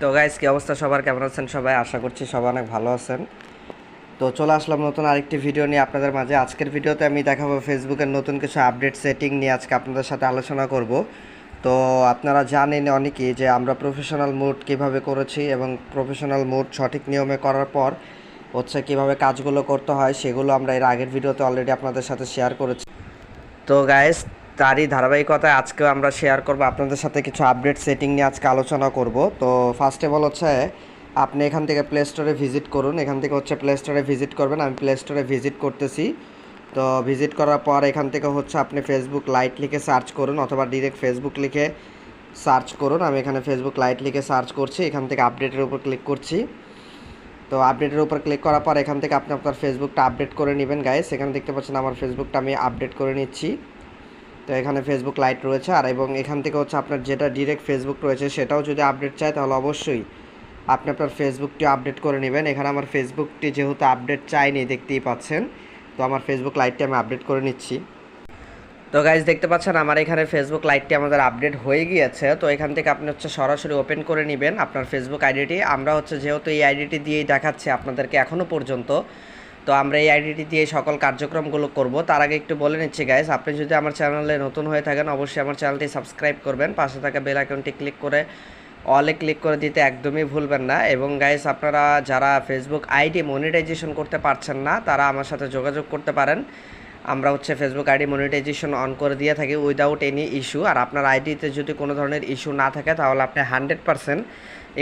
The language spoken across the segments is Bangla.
তো গাইস কি অবস্থা সবার? কেমন আছেন সবাই? আশা করছি সবাই অনেক ভালো আছেন। তো চলে আসলাম নতুন আরেকটি ভিডিও নিয়ে আপনাদের মাঝে। আজকের ভিডিওতে আমি দেখাবো ফেসবুকের নতুন কিছু আপডেট সেটিং নিয়ে আজকে আপনাদের সাথে আলোচনা করব। তো আপনারা জানেন অনেকেই যে আমরা প্রফেশনাল মোড কীভাবে করেছি এবং প্রফেশনাল মোড সঠিক নিয়মে করার পর হচ্ছে কীভাবে কাজগুলো করতে হয়, সেগুলো আমরা এর আগের ভিডিওতে অলরেডি আপনাদের সাথে শেয়ার করেছি। তো গাইস তারই ধারাবাহিকতায় আজকে আমরা শেয়ার করব। আপনাদের সাথে কিছু আপডেট সেটিং নিয়ে আজকে আলোচনা করব। তো ফার্স্ট অফ অল হচ্ছে, আপনি এখান থেকে প্লে স্টোরে ভিজিট করুন। এখান থেকে হচ্ছে প্লে স্টোরে ভিজিট করবেন। আমি প্লে স্টোরে ভিজিট করতেছি। তো ভিজিট করার পর এখান থেকে হচ্ছে আপনি ফেসবুক লাইট লিখে সার্চ করুন অথবা ডিরেক্ট ফেসবুক লিখে সার্চ করুন। আমি এখানে ফেসবুক লাইট লিখে সার্চ করছি। এখান থেকে আপডেটের উপর ক্লিক করছি। তো আপডেটের উপর ক্লিক করার পর এখান থেকে আপনি আপনার ফেসবুকটা আপডেট করে নেবেন গাইস এখানে দেখতে পাচ্ছেন আমার ফেসবুকটা আমি আপডেট করে নিচ্ছি। তো এখানে ফেসবুক লাইট রয়েছে। আর এবং এখান থেকে হচ্ছে আপনার যেটা ডিরেক্ট ফেসবুক রয়েছে, সেটাও যদি আপডেট চায়, তাহলে অবশ্যই আপনি আপনার ফেসবুকটি আপডেট করে নেবেন। এখানে আমার ফেসবুকটি যেহেতু আপডেট চাইনি, দেখতেই পাচ্ছেন। তো আমার ফেসবুক লাইটটি আমি আপডেট করে নিচ্ছি। তো গাইজ দেখতে পাচ্ছেন আমার এখানে ফেসবুক লাইটটি আমাদের আপডেট হয়ে গিয়েছে। তো এখান থেকে আপনি হচ্ছে সরাসরি ওপেন করে নেবেন আপনার ফেসবুক আইডিটি আমরা হচ্ছে যেহেতু এই আইডিটি দিয়েই দেখাচ্ছি আপনাদেরকে এখনও পর্যন্ত। তো আমরা এই আইডিটি দিয়ে সকল কার্যক্রমগুলো করব। তার আগে একটু বলে নিচ্ছি গাইজ আপনি যদি আমার চ্যানেলে নতুন হয়ে থাকেন, অবশ্যই আমার চ্যানেলটি সাবস্ক্রাইব করবেন। পাশে থাকা বেল আইকনটি ক্লিক করে অলে ক্লিক করে দিতে একদমই ভুলবেন না। এবং গাইস আপনারা যারা ফেসবুক আইডি মনিটাইজেশন করতে পারছেন না, তারা আমার সাথে যোগাযোগ করতে পারেন। আমরা হচ্ছে ফেসবুক আইডি মনিটাইজেশন অন করে দিয়ে থাকি উইদাউট এনি ইস্যু আর আপনার আইডিতে যদি কোনো ধরনের ইস্যু না থাকে, তাহলে আপনি হান্ড্রেড পারসেন্ট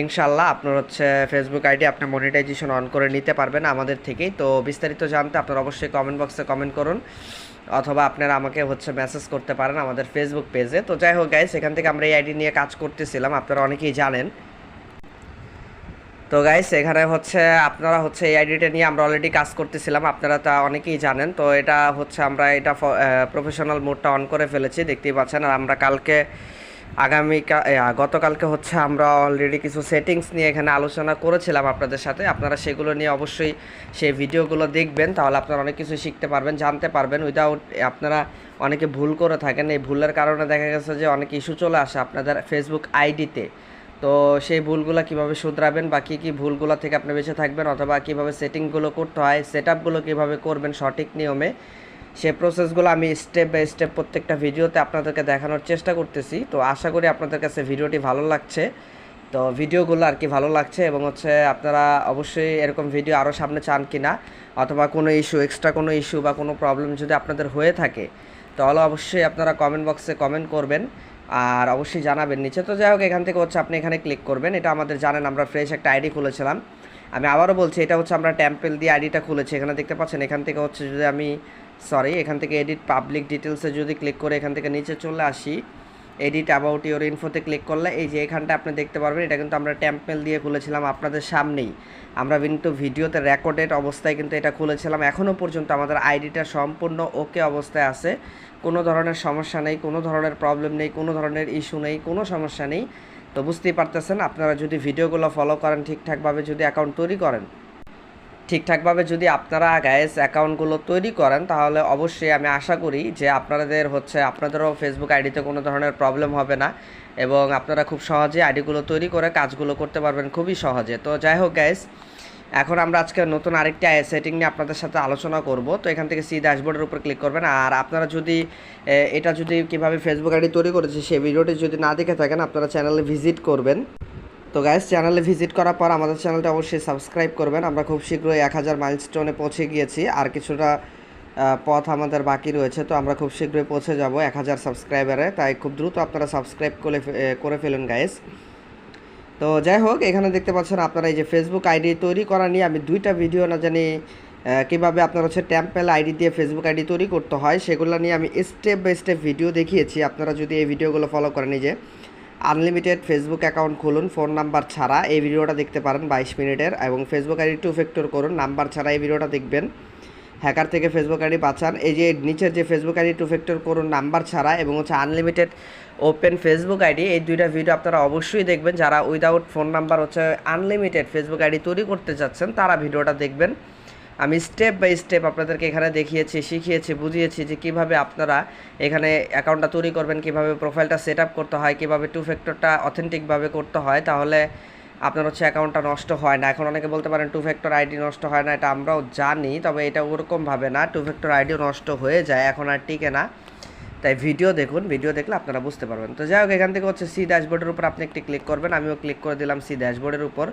ইনশাল্লাহ আপনার হচ্ছে ফেসবুক আইডি আপনার মনিটাইজেশন অন করে নিতে পারবেন আমাদের থেকেই। তো বিস্তারিত জানতে আপনারা অবশ্যই কমেন্ট বক্সে কমেন্ট করুন, অথবা আপনারা আমাকে হচ্ছে মেসেজ করতে পারেন আমাদের ফেসবুক পেজে তো যাই হোক গাইস এখান থেকে আমরা এই আইডি নিয়ে কাজ করতেছিলাম, আপনারা অনেকেই জানেন। তো গাইস এখানে হচ্ছে আপনারা হচ্ছে এই আইডিটা নিয়ে আমরা অলরেডি কাজ করতেছিলাম, আপনারা তা অনেকেই জানেন। তো এটা হচ্ছে আমরা এটা প্রফেশনাল মোডটা অন করে ফেলেছি, দেখতেই পাচ্ছেন। আর আমরা কালকে আগামী গতকালকে হচ্ছে আমরা অলরেডি কিছু সেটিংস নিয়ে এখানে আলোচনা করেছিলাম আপনাদের সাথে। আপনারা সেগুলো নিয়ে অবশ্যই সেই ভিডিওগুলো দেখবেন, তাহলে আপনারা অনেক কিছু শিখতে পারবেন, জানতে পারবেন। উইদাউট আপনারা অনেকে ভুল করে থাকেন। এই ভুলের কারণে দেখা গেছে যে অনেক ইস্যু চলে আসে আপনাদের ফেসবুক আইডিতে তো সেই ভুলগুলো কীভাবে শুধরাবেন বা কী কী ভুলগুলো থেকে আপনি বেঁচে থাকবেন অথবা কীভাবে সেটিংগুলো করতে হয় সেট আপগুলো কীভাবে করবেন সঠিক নিয়মে সে প্রসেসগুলো আমি স্টেপ বাই স্টেপ প্রত্যেকটা ভিডিওতে আপনাদেরকে দেখানোর চেষ্টা করতেছি। তো আশা করি আপনাদের কাছে ভিডিওটি ভালো লাগছে। তো ভিডিওগুলো আর কি ভালো লাগছে এবং হচ্ছে আপনারা অবশ্যই এরকম ভিডিও আরও সামনে চান কি না অথবা কোনো ইস্যু এক্সট্রা কোনো ইস্যু বা কোনো প্রবলেম যদি আপনাদের হয়ে থাকে, তাহলে অবশ্যই আপনারা কমেন্ট বক্সে কমেন্ট করবেন আর অবশ্যই জানাবেন নিচে। তো যাই হোক, এখান থেকে হচ্ছে আপনি এখানে ক্লিক করবেন। এটা আমাদের জানেন, আমরা ফ্রেশ একটা আইডি খুলেছিলাম। আমি আবারও বলছি, এটা হচ্ছে আমরা ট্যাম্পেল দিয়ে আইডিটা খুলেছি। এখানে দেখতে পাচ্ছেন, এখান থেকে হচ্ছে যদি আমি সরি এখান থেকে এডিট পাবলিক ডিটেলসে যদি ক্লিক করে এখান থেকে নিচে চলে আসি এডিট অ্যাবাউট ইউর ইনফোতে ক্লিক করলে এই যে এখানটা আপনি দেখতে পারবেন, এটা কিন্তু আমরা ট্যাম্পেল দিয়ে খুলেছিলাম আপনাদের সামনেই। আমরা কিন্তু ভিডিওতে রেকর্ডেড অবস্থায় কিন্তু এটা খুলেছিলাম এখনও পর্যন্ত আমাদের আইডিটা সম্পূর্ণ ওকে অবস্থায় আছে। কোনো ধরনের সমস্যা নেই, কোনো ধরনের প্রবলেম নেই, কোনো ধরনের ইস্যু নেই, কোনো সমস্যা নেই। তো বুঝতেই পারতেছেন, আপনারা যদি ভিডিওগুলো ফলো করেন ঠিকঠাকভাবে যদি অ্যাকাউন্ট তৈরি করেন ঠিকঠাকভাবে যদি আপনারা গ্যাস অ্যাকাউন্টগুলো তৈরি করেন, তাহলে অবশ্যই আমি আশা করি যে আপনাদের হচ্ছে, আপনাদেরও ফেসবুক আইডিতে কোনো ধরনের প্রবলেম হবে না এবং আপনারা খুব সহজে আইডিগুলো তৈরি করে কাজগুলো করতে পারবেন খুবই সহজে। তো যাই হোক গ্যাস এখন আমরা আজকে নতুন আরেকটি সেটিং নিয়ে আপনাদের সাথে আলোচনা করব। তো এখান থেকে সি ড্যাশবোর্ডের উপর ক্লিক করবেন। আর আপনারা যদি এটা যদি কীভাবে ফেসবুক আইডি তৈরি করেছে, সেই ভিডিওটি যদি না দেখে থাকেন, আপনারা চ্যানেলে ভিজিট করবেন। তো গাইস চ্যানেলে ভিজিট করার পর আমাদের চ্যানেলটা অবশ্যই সাবস্ক্রাইব করবেন। আমরা খুব শীঘ্রই এক হাজার মাইলস্টোনে পৌঁছে গিয়েছি। আর কিছুটা পথ আমাদের বাকি রয়েছে, তো আমরা খুব শীঘ্রই পৌঁছে যাব এক হাজার সাবস্ক্রাইবারে তাই খুব দ্রুত আপনারা সাবস্ক্রাইব করে করে ফেলুন গাইস তো যাই হোক, এখানে দেখতে পাচ্ছেন আপনারা এই যে ফেসবুক আইডি তৈরি করা নিয়ে আমি দুইটা ভিডিও না জানি কীভাবে আপনার হচ্ছে ট্যাম্পেল আইডি দিয়ে ফেসবুক আইডি তৈরি করতে হয়, সেগুলো নিয়ে আমি স্টেপ বাই স্টেপ ভিডিও দেখিয়েছি। আপনারা যদি এই ভিডিওগুলো ফলো করেন যে আনলিমিটেড ফেসবুক অ্যাকাউন্ট খুলুন, ফোন নাম্বার ছাড়া। এই ভিডিওটা দেখতে পারেন বাইশ মিনিটের এবং ফেসবুক আইডি টু ফ্যাক্টর করুন, নাম্বার ছাড়া এই ভিডিওটা দেখবেন। হ্যাকার থেকে ফেসবুক আইডি বাঁচান। এই যে নিচের যে ফেসবুক আইডি টু ফ্যাক্টর করুন, নাম্বার ছাড়া এবং হচ্ছে আনলিমিটেড ওপেন ফেসবুক আইডি, এই দুইটা ভিডিও আপনারা অবশ্যই দেখবেন। যারা উইদাউট ফোন নাম্বার হচ্ছে আনলিমিটেড ফেসবুক আইডি তৈরি করতে চাচ্ছেন, তারা ভিডিওটা দেখবেন। আমি স্টেপ বাই স্টেপ আপনাদেরকে এখানে দেখিয়েছি, শিখিয়েছি, বুঝিয়েছি যে কীভাবে আপনারা এখানে অ্যাকাউন্টটা তৈরি করবেন, কীভাবে প্রোফাইলটা সেট আপ করতে হয়, কীভাবে টু ফ্যাক্টরটা অথেন্টিকভাবে করতে হয়, তাহলে আপনার হচ্ছে অ্যাকাউন্টটা নষ্ট হয় না। এখন অনেকে বলতে পারেন টু ফ্যাক্টর আইডি নষ্ট হয় না, এটা আমরাও জানি, তবে এটা ওরকমভাবে না টু ফ্যাক্টর আইডিও নষ্ট হয়ে যায়, এখন আর টিকে না। তাই ভিডিও দেখুন ভিডিও দেখলে আপনারা বুঝতে পারবেন। তো যাই হোক, এখান থেকে হচ্ছে সি ড্যাশবোর্ডের উপর আপনি একটি ক্লিক করবেন, আমিও ক্লিক করে দিলাম সি ড্যাশবোর্ডের উপর।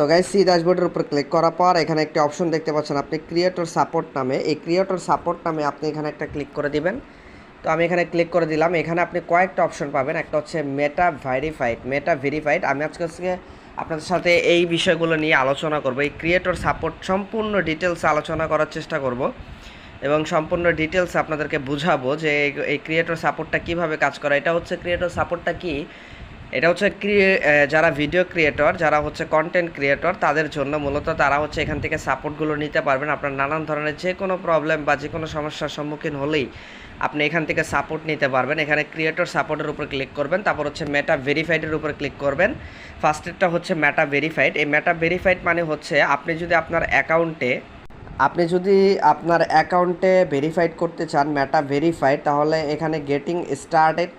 তো গাইজ সি ড্যাশবোর্ডের উপর ক্লিক করার পর এখানে একটি অপশন দেখতে পাচ্ছেন আপনি ক্রিয়েটর সাপোর্ট নামে। এই ক্রিয়েটর সাপোর্ট নামে আপনি এখানে একটা ক্লিক করে দিবেন। তো আমি এখানে ক্লিক করে দিলাম। এখানে আপনি কয়েকটা অপশন পাবেন। একটা হচ্ছে মেটা ভেরিফাইড মেটা ভেরিফাইড আমি আজকে আজকে আপনাদের সাথে এই বিষয়গুলো নিয়ে আলোচনা করব। এই ক্রিয়েটর সাপোর্ট সম্পূর্ণ ডিটেলস আলোচনা করার চেষ্টা করব এবং সম্পূর্ণ ডিটেলস আপনাদেরকে বুঝাবো যে এই- এই ক্রিয়েটর সাপোর্টটা কীভাবে কাজ করে। এটা হচ্ছে ক্রিয়েটর সাপোর্টটা কি? এটা হচ্ছে যারা ভিডিও ক্রিয়েটর যারা হচ্ছে কন্টেন্ট ক্রিয়েটর তাদের জন্য মূলত তারা হচ্ছে এখান থেকে সাপোর্টগুলো নিতে পারবেন। আপনার নানান ধরনের যে কোনো প্রবলেম বা যে কোনো সমস্যার সম্মুখীন হলেই আপনি এখান থেকে সাপোর্ট নিতে পারবেন। এখানে ক্রিয়েটর সাপোর্টের উপর ক্লিক করবেন, তারপর হচ্ছে মেটা ভেরিফাইডের উপর ক্লিক করবেন। ফার্স্টেরটা হচ্ছে মেটা ভেরিফাইড এই মেটা ভেরিফাইড মানে হচ্ছে আপনি যদি আপনার অ্যাকাউন্টে আপনি যদি আপনার অ্যাকাউন্টে ভেরিফাইড করতে চান মেটা ভেরিফাইড তাহলে এখানে গেটিং স্টার্টেড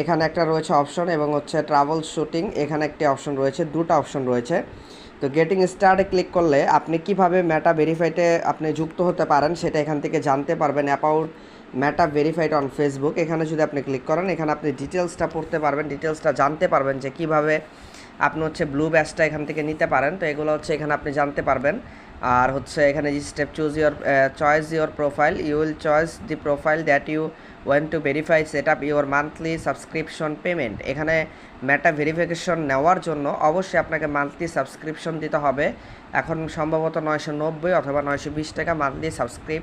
এখানে একটা রয়েছে অপশন এবং হচ্ছে ট্রাভেল শুটিং এখানে একটি অপশন রয়েছে, দুটো অপশন রয়েছে। তো গেটিং স্টার্টে ক্লিক করলে আপনি কীভাবে ম্যাটা ভেরিফাইডে আপনি যুক্ত হতে পারেন সেটা এখান থেকে জানতে পারবেন about Meta verified on Facebook এখানে যদি আপনি ক্লিক করেন, এখানে আপনি ডিটেলসটা পড়তে পারবেন ডিটেলসটা জানতে পারবেন যে কীভাবে আপনি হচ্ছে ব্লু ব্যাচটা এখান থেকে নিতে পারেন। তো এগুলো হচ্ছে এখানে আপনি জানতে পারবেন। আর হচ্ছে এখানে যে step choose your choice your profile you will choice the profile that you want to verify set up your monthly subscription payment এখানে মেটা ভেরিফিকেশন নেওয়ার জন্য অবশ্যই আপনাকে মান্থলি সাবস্ক্রিপশন দিতে হবে। এখন সম্ভবত নয়শো নব্বই অথবা নয়শো বিশ টাকা মান্থলি সাবস্ক্রিপ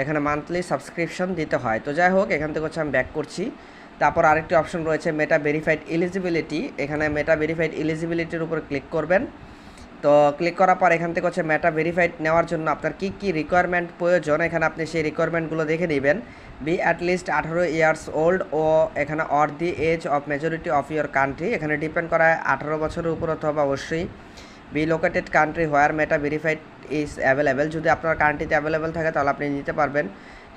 এখানে মান্থলি সাবস্ক্রিপশন দিতে হয়। তো যাই হোক, এখান থেকে হচ্ছে আমি ব্যাক করছি। তারপর আরেকটি অপশন রয়েছে মেটা ভেরিফাইড এলিজিবিলিটি এখানে মেটা ভেরিফাইড এলিজিবিলিটির উপর ক্লিক করবেন। তো ক্লিক করার পর এখান থেকে হচ্ছে মেটা ভেরিফাইড নেওয়ার জন্য আপনার কী কী রিকোয়ারমেন্ট প্রয়োজন, এখানে আপনি সেই রিকোয়ারমেন্টগুলো দেখে নেবেন। বি অ্যাট লিস্ট আঠারো ইয়ার্স ওল্ড ও এখানে or the age of majority of your country এখানে ডিপেন্ড করা আঠারো বছরের উপর অথবা অবশ্যই। Be located country where Meta verified is available যদি আপনার কান্ট্রিতে অ্যাভেলেবেল থাকে, তাহলে আপনি নিতে পারবেন।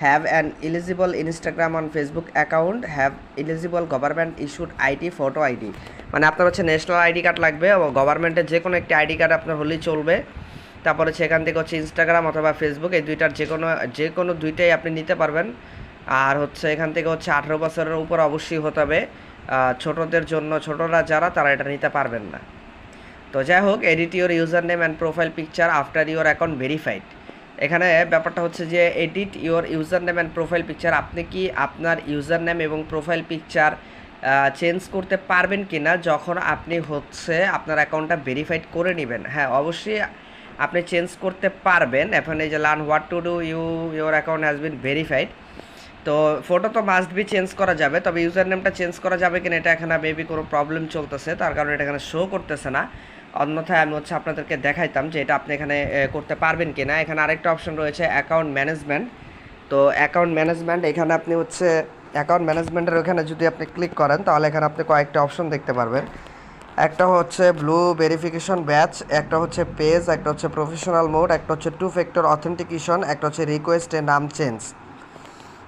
Have an eligible Instagram on Facebook account have eligible government issued ID photo ID মানে আপনার হচ্ছে ন্যাশনাল আইডি কার্ড লাগবে গভর্নমেন্টের যে কোনো একটি আইডি কার্ড আপনার হলেই চলবে। তারপরে সেখান থেকে হচ্ছে ইনস্টাগ্রাম অথবা ফেসবুক এই দুইটার যে কোনো যে কোনো দুইটাই আপনি নিতে পারবেন। আর হচ্ছে এখান থেকে হচ্ছে আঠেরো বছরের উপর অবশ্যই হতে হবে। ছোটদের জন্য, ছোটরা যারা, তারা এটা নিতে পারবেন না। তো যাই হোক edit your user name and profile picture after your account verified এখানে ব্যাপারটা হচ্ছে যে edit your user name and profile picture আপনি কি আপনার ইউজার নেম এবং প্রোফাইল পিকচার চেঞ্জ করতে পারবেন কি না যখন আপনি হচ্ছে আপনার অ্যাকাউন্টটা ভেরিফাইড করে নেবেন। হ্যাঁ অবশ্যই আপনি চেঞ্জ করতে পারবেন। এখন এই যে learn what to do you your account has been verified তো ফটো তো মাস্ট বি চেঞ্জ করা যাবে, তবে ইউজার নেমটা চেঞ্জ করা যাবে কিনা এটা এখানে মেবি কোনো প্রবলেম চলতেছে, তার কারণে এটা এখানে শো করতেছে না। অন্যথায় আমি হচ্ছে আপনাদেরকে দেখাইতাম যে এটা আপনি এখানে করতে পারবেন কি না এখানে আরেকটা অপশন রয়েছে অ্যাকাউন্ট ম্যানেজমেন্ট তো অ্যাকাউন্ট ম্যানেজমেন্ট এখানে আপনি হচ্ছে অ্যাকাউন্ট ম্যানেজমেন্টের ওখানে যদি আপনি ক্লিক করেন, তাহলে এখানে আপনি কয়েকটা অপশন দেখতে পারবেন। একটা হচ্ছে ব্লু ভেরিফিকেশন ব্যাচ একটা হচ্ছে পেজ একটা হচ্ছে প্রফেশনাল মোড একটা হচ্ছে টু ফ্যাক্টর অথেন্টিকেশন একটা হচ্ছে রিকোয়েস্টে নাম চেঞ্জ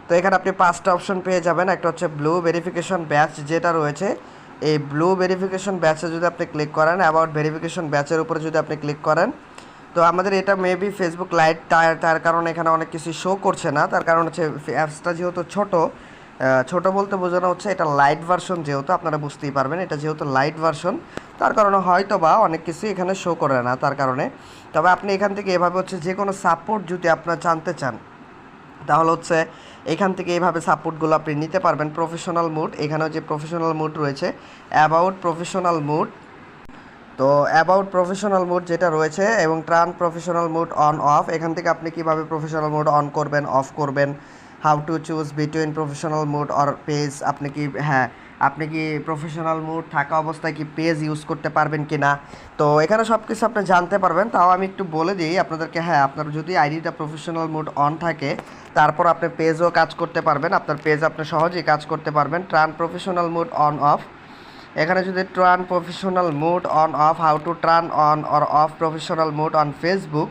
তো এখানে আপনি পাঁচটা অপশন পেয়ে যাবেন। একটা হচ্ছে ব্লু ভেরিফিকেশন ব্যাচ যেটা রয়েছে। এই ব্লু ভেরিফিকেশন ব্যাচে যদি আপনি ক্লিক করেন অ্যাবাউট ভেরিফিকেশন ব্যাচের উপরে যদি আপনি ক্লিক করেন, তো আমাদের এটা মেবি ফেসবুক লাইট তার তার কারণে এখানে অনেক কিছু শো করছে না। তার কারণ হচ্ছে অ্যাপসটা যেহেতু ছোট ছোট বলতে বোঝানো হচ্ছে এটা লাইট ভার্সন যেহেতু, আপনারা বুঝতেই পারবেন, এটা যেহেতু লাইট ভার্সন তার কারণে হয়তো বা অনেক কিছু এখানে শো করে না তার কারণে। তবে আপনি এখান থেকে এভাবে হচ্ছে যে কোনো সাপোর্ট যদি আপনারা জানতে চান, তাহলে হচ্ছে এখান থেকে এইভাবে সাপোর্টগুলো আপনি নিতে পারবেন প্রফেশনাল মুড এখানেও যে প্রফেশনাল মুড রয়েছে অ্যাবাউট প্রফেশনাল মুড তো অ্যাবাউট প্রফেশনাল মুড যেটা রয়েছে এবং turn professional mode on off এখান থেকে আপনি কীভাবে প্রফেশনাল মুড অন করবেন অফ করবেন how to choose between professional mode or page আপনি কি হ্যাঁ আপনি কি প্রফেশনাল মুড থাকা অবস্থায় কি পেজ ইউজ করতে পারবেন কি না তো এখানে সব কিছু আপনি জানতে পারবেন। তাও আমি একটু বলে দিই, আপনাদেরকে হ্যাঁ আপনার যদি আইডিটা প্রফেশনাল মুড অন থাকে, তারপর আপনি পেজও কাজ করতে পারবেন। আপনার পেজ আপনি সহজেই কাজ করতে পারবেন। Turn professional mode on off এখানে যদি turn professional mode on off how to turn on or off professional mode on Facebook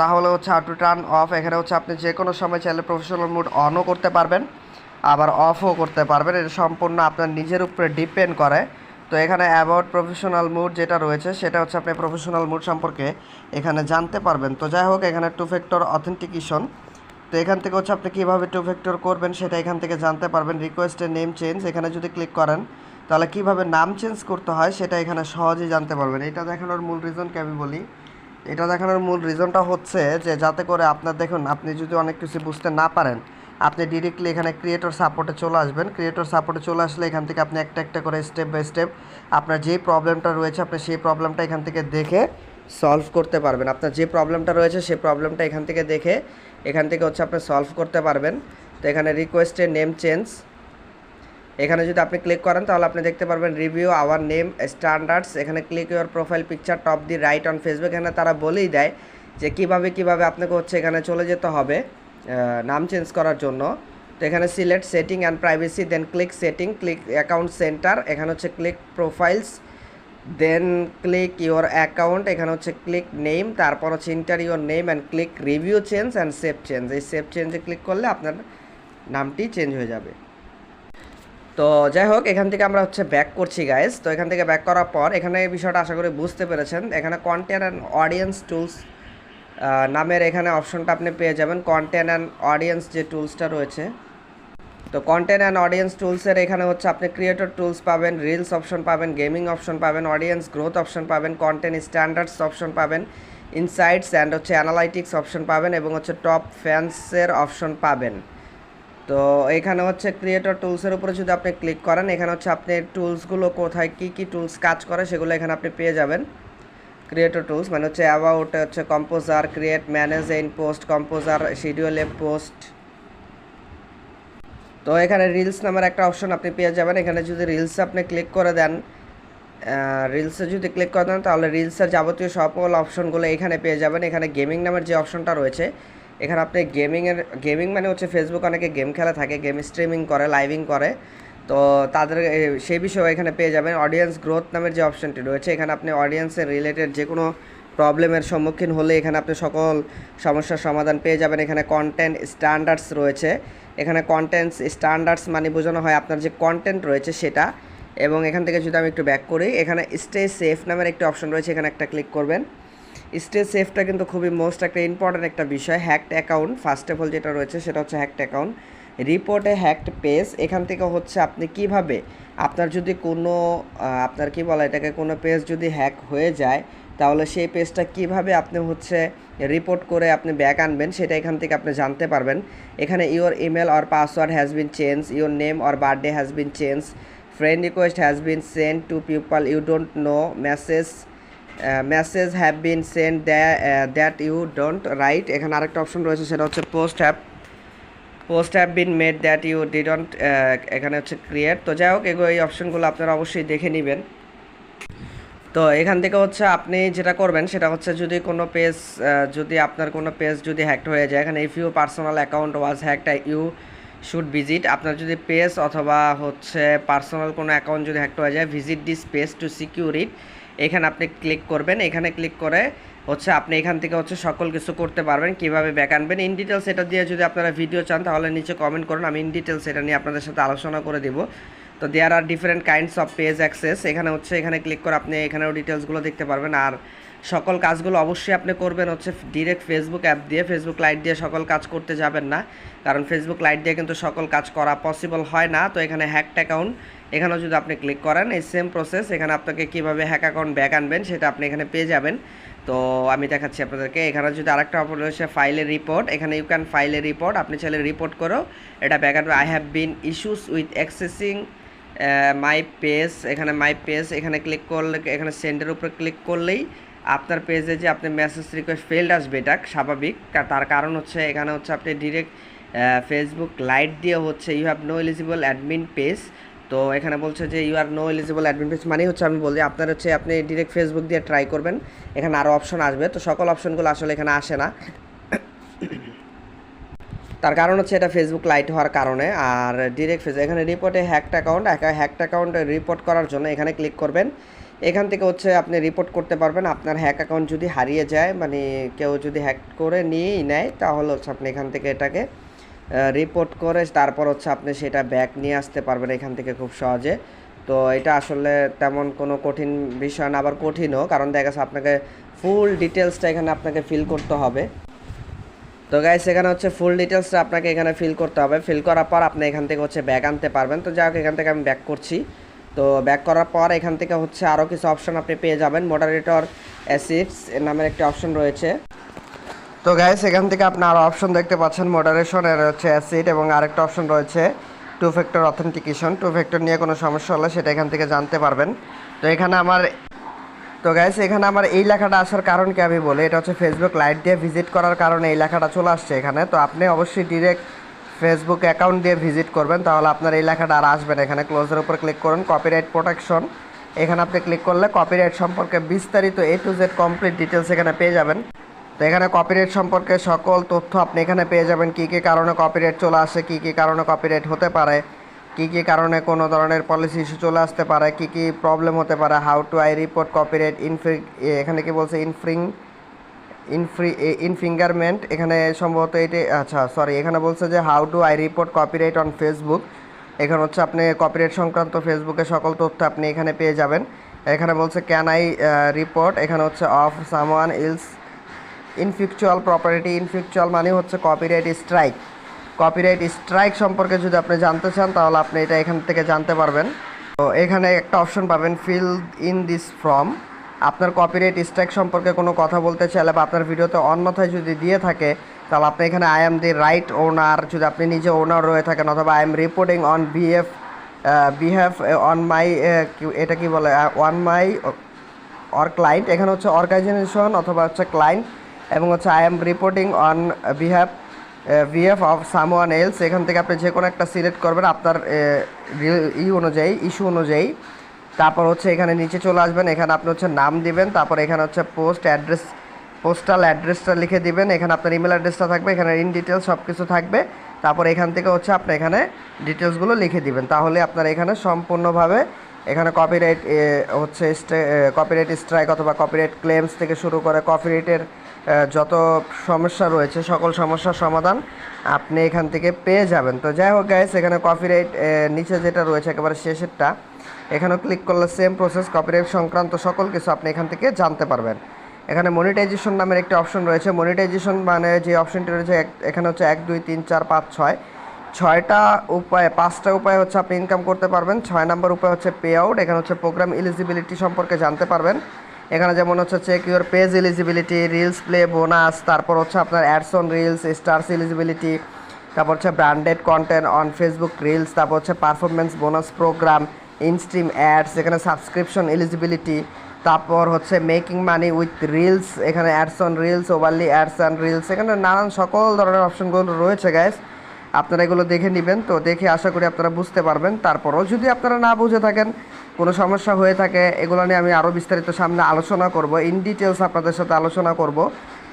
তাহলে হচ্ছে হাউ টু টার্ন অফ এখানে হচ্ছে আপনি যে কোনো সময় চাইলে প্রফেশনাল মুড অনও করতে পারবেন। আবার অফও করতে পারবেন। এটা সম্পূর্ণ আপনার নিজের উপরে ডিপেন্ড করে। তো এখানে অ্যাবাউট প্রফেশনাল মুড যেটা রয়েছে, সেটা হচ্ছে আপনি প্রফেশনাল মুড সম্পর্কে এখানে জানতে পারবেন। তো যাই হোক, এখানে টু ফ্যাক্টর অথেন্টিকেশন তো এখান থেকে হচ্ছে আপনি কীভাবে টু ফ্যাক্টর করবেন, সেটা এখান থেকে জানতে পারবেন। রিকোয়েস্টের নেম চেঞ্জ এখানে যদি ক্লিক করেন, তাহলে কীভাবে নাম চেঞ্জ করতে হয়, সেটা এখানে সহজেই জানতে পারবেন। এটা দেখানোর মূল রিজনকে আমি বলি? এটা দেখানোর মূল রিজনটা হচ্ছে যে, যাতে করে আপনার, দেখুন, আপনি যদি অনেক কিছু বুঝতে না পারেন আপনি ডিরেক্টলি এখানে ক্রিয়েটর সাপোর্টে চলে আসবেন। ক্রিয়েটর সাপোর্টে চলে আসলে এখান থেকে আপনি একটা একটা করে স্টেপ বাই স্টেপ আপনার যে প্রবলেমটা রয়েছে, আপনি সেই প্রবলেমটা এখান থেকে দেখে সলভ করতে পারবেন। আপনার যে প্রবলেমটা রয়েছে, সেই প্রবলেমটা এখান থেকে দেখে এখান থেকে হচ্ছে আপনি সলভ করতে পারবেন। তো এখানে রিকোয়েস্টের নেম চেঞ্জ এখানে যদি আপনি ক্লিক করেন, তাহলে আপনি দেখতে পারবেন রিভিউ আওয়ার নেম স্ট্যান্ডার্ডস এখানে click your profile picture top the right on Facebook এখানে তারা বলেই দেয় যে কীভাবে কীভাবে আপনাকে হচ্ছে এখানে চলে যেতে হবে। নাম চেঞ্জ করার জন্য। তো এখানে select setting and privacy then click setting click account center এখানে হচ্ছে click profiles then click your account এখানে হচ্ছে ক্লিক নেম তারপর হচ্ছে enter your name and click review change and save change এই সেভ চেঞ্জে ক্লিক করলে আপনার নামটি চেঞ্জ হয়ে যাবে। তো যাই হোক, এখান থেকে আমরা হচ্ছে ব্যাক করছি গাইজ তো এখান থেকে ব্যাক করার পর, এখানে বিষয়টা আশা করি বুঝতে পেরেছেন। এখানে কন্টেন্ট অ্যান্ড অডিয়েন্স টুলস নামের এখানে অপশনটা আপনি পেয়ে যাবেন। কন্টেন্ট অ্যান্ড অডিয়েন্স যে টুলসটা রয়েছে। তো কন্টেন্ট অ্যান্ড অডিয়েন্স টুলসের এখানে হচ্ছে আপনি ক্রিয়েটর টুলস পাবেন রিলস অপশন পাবেন গেমিং অপশন পাবেন অডিয়েন্স গ্রোথ অপশন পাবেন কন্টেন্ট স্ট্যান্ডার্ডস অপশন পাবেন ইনসাইটস অ্যান্ড হচ্ছে অ্যানালাইটিক্স অপশন পাবেন এবং হচ্ছে টপ ফ্যান্সের অপশন পাবেন। তো এখানে হচ্ছে ক্রিয়েটর টুলসের উপরে যদি আপনি ক্লিক করেন, এখানে হচ্ছে আপনি টুলসগুলো কোথায়, কী কী টুলস কাজ করে সেগুলো এখানে আপনি পেয়ে যাবেন। ক্রিয়েটর টুলস মানে হচ্ছে অ্যাবাউট হচ্ছে composer create manage in post composer schedule post তো এখানে রিলস নামের একটা অপশন আপনি পেয়ে যাবেন। এখানে যদি রিলস আপনি ক্লিক করে দেন রিলসে যদি ক্লিক করে দেন, তাহলে রিলসের যাবতীয় সকল অপশনগুলো এখানে পেয়ে যাবেন। এখানে গেমিং নামের যে অপশনটা রয়েছে, এখানে আপনি গেমিংয়ের গেমিং মানে হচ্ছে ফেসবুক অনেকে গেম খেলা থাকে গেম স্ট্রিমিং করে লাইভিং করে। তো তাদের সেই বিষয়ে এখানে পেয়ে যাবেন। অডিয়েন্স গ্রোথ নামের যে অপশনটি রয়েছে, এখানে আপনি অডিয়েন্সের রিলেটেড যে কোনো প্রবলেমের সম্মুখীন হলে এখানে আপনি সকল সমস্যার সমাধান পেয়ে যাবেন। এখানে কন্টেন্ট স্ট্যান্ডার্ডস রয়েছে। এখানে কন্টেন্ট স্ট্যান্ডার্ডস মানে বোঝানো হয় আপনার যে কন্টেন্ট রয়েছে সেটা। এবং এখান থেকে যদি আমি একটু ব্যাক করি, এখানে স্টে সেফ নামের একটি অপশন রয়েছে, এখানে একটা ক্লিক করবেন। স্টে সেফটা কিন্তু খুবই মোস্ট একটা ইম্পর্ট্যান্ট একটা বিষয়। Hacked account first of all যেটা রয়েছে সেটা হচ্ছে হ্যাকড অ্যাকাউন্ট রিপোর্টে হ্যাকড পেজ এখান থেকে হচ্ছে আপনি কীভাবে, আপনার যদি কোনো আপনার কি বলা এটাকে, কোনো পেজ যদি হ্যাক হয়ে যায়, তাহলে সেই পেজটা কীভাবে আপনি হচ্ছে রিপোর্ট করে আপনি ব্যাক আনবেন, সেটা এখান থেকে আপনি জানতে পারবেন। এখানে your email or password has been change your name or birthday has been change friend request has been send to people you don't know message message have been send that you don't write এখানে আরেকটা অপশন রয়েছে, সেটা হচ্ছে post have post have been made that you didn't এখানে হচ্ছে ক্রিয়েট তো যাই হোক, এগুলো এই অপশনগুলো আপনারা অবশ্যই দেখে নেবেন। তো এখান থেকে হচ্ছে আপনি যেটা করবেন, সেটা হচ্ছে যদি কোনো পেজ যদি আপনার কোনো পেজ যদি হ্যাকড হয়ে যায়, এখানে if you personal account was hacked you should visit আপনার যদি পেজ অথবা হচ্ছে পার্সোনাল কোনো অ্যাকাউন্ট যদি হ্যাকড হয়ে যায় visit this page to secure it এখানে আপনি ক্লিক করবেন। এখানে ক্লিক করে হচ্ছে আপনি এখান থেকে হচ্ছে সকল কিছু করতে পারবেন, কীভাবে ব্যাক আনবেন। ইন ডিটেলস এটা দিয়ে যদি আপনারা ভিডিও চান, তাহলে নিচে কমেন্ট করুন, আমি ইন ডিটেলস এটা নিয়ে আপনাদের সাথে আলোচনা করে দিব। তো there are different kinds of page access এখানে হচ্ছে, এখানে ক্লিক করে আপনি এখানেও ডিটেলসগুলো দেখতে পারবেন। আর সকল কাজগুলো অবশ্যই আপনি করবেন হচ্ছে ডিরেক্ট ফেসবুক অ্যাপ দিয়ে ফেসবুক লাইট দিয়ে সকল কাজ করতে যাবেন না। কারণ ফেসবুক লাইট দিয়ে কিন্তু সকল কাজ করা পসিবল হয় না। তো এখানে হ্যাকড অ্যাকাউন্ট এখানেও যদি আপনি ক্লিক করেন, এই সেম প্রসেস এখানে আপনাকে কীভাবে হ্যাক অ্যাকাউন্ট ব্যাক আনবেন, সেটা আপনি এখানে পেয়ে যাবেন। তো আমি দেখাচ্ছি আপনাদেরকে। এখানে যদি আরেকটা অপশন রয়েছে, ফাইলের রিপোর্ট এখানে ইউ ক্যান ফাইলের রিপোর্ট আপনি চাইলে রিপোর্ট করো। এটা back I have been issues with accessing my page এখানে মাই পেজ এখানে ক্লিক করলে, এখানে সেন্ডের উপরে ক্লিক করলেই আপনার পেজে যে আপনি মেসেজ রিকোয়েস্ট ফেল্ড আসবে, এটা স্বাভাবিক। তার কারণ হচ্ছে এখানে হচ্ছে আপনি ডিরেক্ট ফেসবুক লাইট দিয়ে হচ্ছে you have no eligible admin page তো এখানে বলছে যে you are no eligible admin page মানে হচ্ছে আমি বলি, আপনার হচ্ছে আপনি ডিরেক্ট ফেসবুক দিয়ে ট্রাই করবেন, এখানে আরও অপশন আসবে। তো সকল অপশনগুলো আসলে এখানে আসে না। তার কারণ হচ্ছে এটা ফেসবুক লাইট হওয়ার কারণে, আর ডিরেক্ট ফেস এখানে রিপোর্টে hacked account hacked account report করার জন্য এখানে ক্লিক করবেন। এখান থেকে হচ্ছে আপনি রিপোর্ট করতে পারবেন, আপনার হ্যাক অ্যাকাউন্ট যদি হারিয়ে যায় মানে কেউ যদি হ্যাক করে নিয়েই নেয়, তাহলে হচ্ছে আপনি এখান থেকে এটাকে রিপোর্ট করে, তারপর হচ্ছে আপনি সেটা ব্যাক নিয়ে আসতে পারবেন এখান থেকে খুব সহজে। তো এটা আসলে তেমন কোনো কঠিন বিষয় না, আবার কঠিনও, কারণ দেখা গেছে আপনাকে ফুল ডিটেলসটা এখানে আপনাকে ফিল করতে হবে। তো গাইস এখানে হচ্ছে ফুল ডিটেলসটা আপনাকে এখানে ফিল করতে হবে। ফিল করার পর আপনি এখান থেকে হচ্ছে ব্যাক আনতে পারবেন। তো যাই হোক, এখান থেকে আমি ব্যাক করছি। তো ব্যাক করার পর এখান থেকে হচ্ছে আরও কিছু অপশন আপনি পেয়ে যাবেন। মডারেটর অ্যাসিডস এর নামের একটি অপশন রয়েছে। তো গাইস এখান থেকে আপনি আরও অপশন দেখতে পাচ্ছেন। মডারেশন এর হচ্ছে অ্যাসিড এবং আরেকটা অপশন রয়েছে two factor authentication two factor নিয়ে কোনো সমস্যা হলে সেটা এখান থেকে জানতে পারবেন। তো এখানে আমার, তো গাইস এখানে আমার এই লেখাটা আসার কারণ কি আমি বলি? এটা হচ্ছে ফেসবুক লাইট দিয়ে ভিজিট করার কারণে এই লেখাটা চলে আসছে এখানে। তো আপনি অবশ্যই ডিরেক্ট ফেসবুক অ্যাকাউন্ট দিয়ে ভিজিট করবেন। তাহলে আপনার এই লেখাটা আর আসবে না। এখানে ক্লোজের উপর ক্লিক করুন কপিরাইট প্রোটেকশন এখানে আপনি ক্লিক করলে কপিরাইট সম্পর্কে বিস্তারিত A to Z complete details এখানে পেয়ে যাবেন। তো এখানে কপিরাইট সম্পর্কে সকল তথ্য আপনি এখানে পেয়ে যাবেন। কী কী কারণে কপিরাইট চলে আসে, কী কী কারণে কপিরাইট হতে পারে, কী কী কারণে কোনো ধরনের পলিসি ইস্যু চলে আসতে পারে, কী কী প্রবলেম হতে পারে how to I report copyright infringe এখানে কি বলছে? ইনফ্রিং ইনফ্রি ইনফিঙ্গারমেন্ট এখানে সম্ভবত এটি আচ্ছা সরি এখানে বলছে যে how to I report copyright on Facebook এখানে হচ্ছে আপনি কপিরাইট সংক্রান্ত ফেসবুকে সকল তথ্য আপনি এখানে পেয়ে যাবেন। এখানে বলছে ক্যান আই রিপোর্ট এখানে হচ্ছে of someone else intellectual property intellectual মানে হচ্ছে কপিরাইট স্ট্রাইক কপিরাইট স্ট্রাইক সম্পর্কে যদি আপনি জানতে চান, তাহলে আপনি এটা এখান থেকে জানতে পারবেন। তো এখানে একটা অপশন পাবেন ফিল ইন দিস ফর্ম আপনার কপিরাইট স্ট্রাইক সম্পর্কে কোনো কথা বলতে চাইলে বা আপনার ভিডিওতে অন্যথায় যদি দিয়ে থাকে, তাহলে আপনি এখানে I am the right owner যদি আপনি নিজে ওনার রয়ে থাকেন অথবা I am reporting on behalf behalf on my এটা কি বলে অন মাই অর ক্লায়েন্ট এখানে হচ্ছে অর্গানাইজেশন অথবা হচ্ছে ক্লায়েন্ট এবং হচ্ছে I am reporting on behalf behalf of someone else এখান থেকে আপনি যে কোনো একটা সিলেক্ট করবেন আপনার ই অনুযায়ী ইস্যু অনুযায়ী। তারপর হচ্ছে এখানে নিচে চলে আসবেন, এখানে আপনি হচ্ছে নাম দিবেন, তারপর এখানে হচ্ছে পোস্ট অ্যাড্রেস পোস্টাল অ্যাড্রেসটা লিখে দিবেন, এখানে আপনার ইমেল অ্যাড্রেসটা থাকবে, এখানে ইন ডিটেলস সব কিছু থাকবে। তারপর এখান থেকে হচ্ছে আপনি এখানে ডিটেলসগুলো লিখে দিবেন। তাহলে আপনার এখানে সম্পূর্ণভাবে এখানে কপিরাইট হচ্ছে কপিরাইট স্ট্রাইক অথবা কপিরাইট ক্লেমস থেকে শুরু করে কপিরাইটের যত সমস্যা রয়েছে, সকল সমস্যার সমাধান আপনি এখান থেকে পেয়ে যাবেন। তো যাই হোক গাইস এখানে কপিরাইট নিচে যেটা রয়েছে একেবারে শেষেরটা, এখানেও ক্লিক করলে সেম প্রসেস কপিরাইট সংক্রান্ত সকল কিছু আপনি এখান থেকে জানতে পারবেন। এখানে মনিটাইজেশন নামের একটি অপশন রয়েছে। মনিটাইজেশন মানে যে অপশনটি রয়েছে এখানে হচ্ছে এক, দুই, তিন, চার, পাঁচ, ছয়। ছয়টা উপায়, পাঁচটা উপায় হচ্ছে আপনি ইনকাম করতে পারবেন। ছয় নম্বর উপায় হচ্ছে পে আউট এখানে হচ্ছে প্রোগ্রাম এলিজিবিলিটি সম্পর্কে জানতে পারবেন। এখানে যেমন হচ্ছে check your page eligibility reels play bonus তারপর হচ্ছে আপনার ads on reels stars eligibility তারপর হচ্ছে branded content on Facebook reels তারপর হচ্ছে performance bonus program instream ads এখানে সাবস্ক্রিপশন এলিজিবিলিটি তারপর হচ্ছে মেকিং মানি উইথ রিলস এখানে ads on reels overlay ads and reels এখানে নানান সকল ধরনের অপশনগুলো রয়েছে গ্যাস আপনারা এগুলো দেখে নেবেন। তো দেখে আশা করি আপনারা বুঝতে পারবেন। তারপরও যদি আপনারা না বুঝে থাকেন, কোনো সমস্যা হয়ে থাকে, এগুলো নিয়ে আমি আরও বিস্তারিত সামনে আলোচনা করব। ইন ডিটেলস আপনাদের সাথে আলোচনা করব।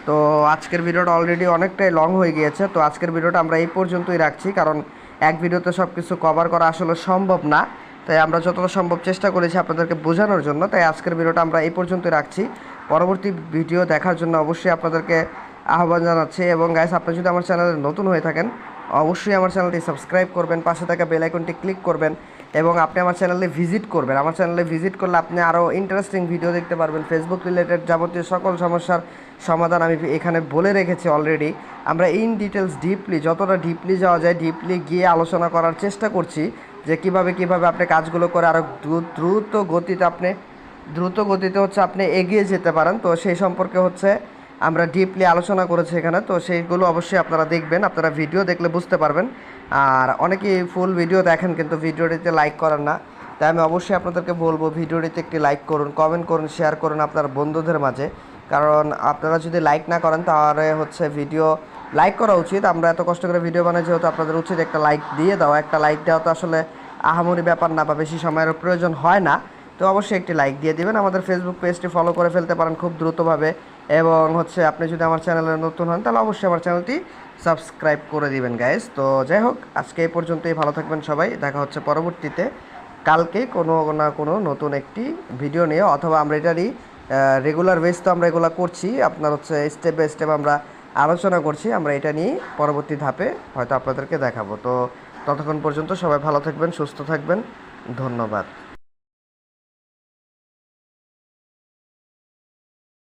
তো আজকের ভিডিওটা অলরেডি অনেকটাই লং হয়ে গিয়েছে। তো আজকের ভিডিওটা আমরা এই পর্যন্তই রাখছি, কারণ এক ভিডিওতে সব কিছু কভার করা আসলে সম্ভব না। তাই আমরা যতটা সম্ভব চেষ্টা করেছি আপনাদেরকে বোঝানোর জন্য। তাই আজকের ভিডিওটা আমরা এই পর্যন্তই রাখছি। পরবর্তী ভিডিও দেখার জন্য অবশ্যই আপনাদেরকে আহ্বান জানাচ্ছি। এবং গাইস আপনি যদি আমার চ্যানেলে নতুন হয়ে থাকেন অবশ্যই আমার চ্যানেলটি সাবস্ক্রাইব করবেন, পাশে থাকা বেল আইকনটি ক্লিক করবেন এবং আপনি আমার চ্যানেলে ভিজিট করবেন। আমার চ্যানেলে ভিজিট করলে আপনি আরও ইন্টারেস্টিং ভিডিও দেখতে পারবেন। ফেসবুক রিলেটেড যাবতীয় সকল সমস্যার সমাধান আমি এখানে বলে রেখেছি অলরেডি আমরা ইন ডিটেলস ডিপলি যতটা ডিপলি যাওয়া যায় ডিপলি গিয়ে আলোচনা করার চেষ্টা করছি যে কীভাবে কীভাবে আপনি কাজগুলো করে আরও দ্রুত গতিতে আপনি, দ্রুত গতিতে হচ্ছে আপনি এগিয়ে যেতে পারেন। তো সেই সম্পর্কে হচ্ছে আমরা ডিপলি আলোচনা করেছি এখানে, তো সেইগুলো অবশ্যই আপনারা দেখবেন, আপনারা ভিডিও দেখলে বুঝতে পারবেন। আর অনেকেই ফুল ভিডিও দেখেন, কিন্তু ভিডিওটিতে লাইক করেন না। তাই আমি অবশ্যই আপনাদেরকে বলব ভিডিওটিতে একটি লাইক করুন কমেন্ট করুন শেয়ার করুন আপনার বন্ধুদের মাঝে। কারণ আপনারা যদি লাইক না করেন, তাহলে হচ্ছে ভিডিও লাইক করা উচিত। আমরা এত কষ্ট করে ভিডিও বানাই, যেহেতু আপনাদের উচিত একটা লাইক দিয়ে দাও একটা লাইক দেওয়া তো আসলে আহামরি ব্যাপার না বা বেশি সময়ের প্রয়োজন হয় না। তো অবশ্যই একটি লাইক দিয়ে দিবেন। আমাদের ফেসবুক পেজটি ফলো করে ফেলতে পারেন খুব দ্রুতভাবে। এবং হচ্ছে আপনি যদি আমার চ্যানেলে নতুন হন, তাহলে অবশ্যই আমার চ্যানেলটি সাবস্ক্রাইব করে দিবেন গাইস তো যাই হোক, আজকে এই পর্যন্তই। ভালো থাকবেন সবাই। দেখা হচ্ছে পরবর্তীতে। কালকে কোনো না কোনো নতুন একটি ভিডিও নিয়ে, অথবা আমরা এটারই রেগুলার বেস তো আমরা এগুলো করছি। আপনার হচ্ছে স্টেপ বাই স্টেপ আমরা আলোচনা করছি। আমরা এটা নিয়ে পরবর্তী ধাপে হয়তো আপনাদেরকে দেখাবো। তো ততক্ষণ পর্যন্ত সবাই ভালো থাকবেন, সুস্থ থাকবেন। ধন্যবাদ।